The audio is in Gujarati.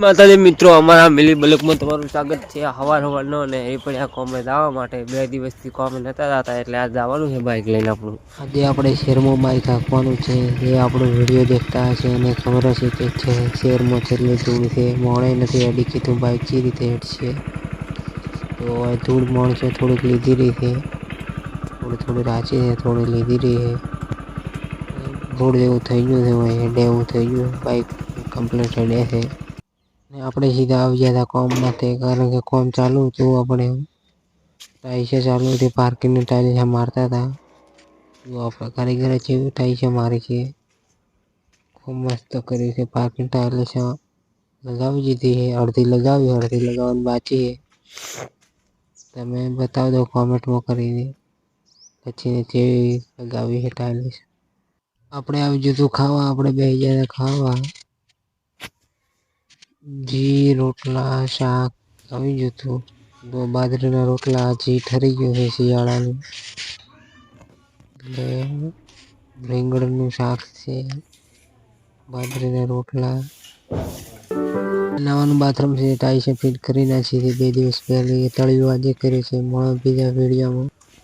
માતાજી, મિત્રો, અમારા મિલી બલકમાં તમારું સ્વાગત છે. હવાર હવારનો અને એ પણ આ કોમે જવા માટે બે દિવસથી કોમે નતા જતા એટલે આ જવાનું છે બાઇક લઈને આપણું. આજે આપણે શેરમાં બાઇક હાંકવાનું છે. એ આપણો વીડિયો દેખતા હશે અને ખબર હશે કે છે, શેરમાં છેલ્લે ધૂળ છે. મોણે નથી અડી કીધું બાઇક કઈ રીતે હેઠશે તો ધૂળ મોણ છે થોડીક લીધી રહી છે. થોડી થોડી રાચી છે, થોડી લીધી રહી છે. ધૂળ જેવું થઈ ગયું છે હેડે એવું થઈ ગયું બાઇક કમ્પ્લીટ હેડે છે. આપણે સીધા આવી ગયા હતા કોમ માટે કારણ કે કોમ ચાલુ હતું આપણે. ટાઈસે ચાલુ હતી, પાર્કિંગની ટાઈલ મારતા હતા. જો આપણે કારીગરે જેવી ટાઈસે મારી છે. ખૂબ મસ્ત કરી છે, પાર્કિંગ ટાઈલ લગાવી દીધી છે, અડધી લગાવી, અડધી લગાવવાની બાકી છે. તમે બતાવી દો કોમેન્ટમાં કરીને. પછી કેવી લગાવી છે ટાઈલ્સ આપણે આવી જતું ખાવા, આપણે બે ગયા ખાવા. ઘી, રોટલા, શાક, આવી ગયું હતું તો બાજરીના રોટલા હજી ઠરી ગયું છે શિયાળાનું. એટલે રીંગણનું શાક છે, બાજરીના રોટલા. નાવાનું બાથરૂમ છે, ટાઈ છે, ફિટ કરી નાખી છે, બે દિવસ પહેલી તળિયું આજે કર્યું છે મળો બીજા વિડીયોમાં.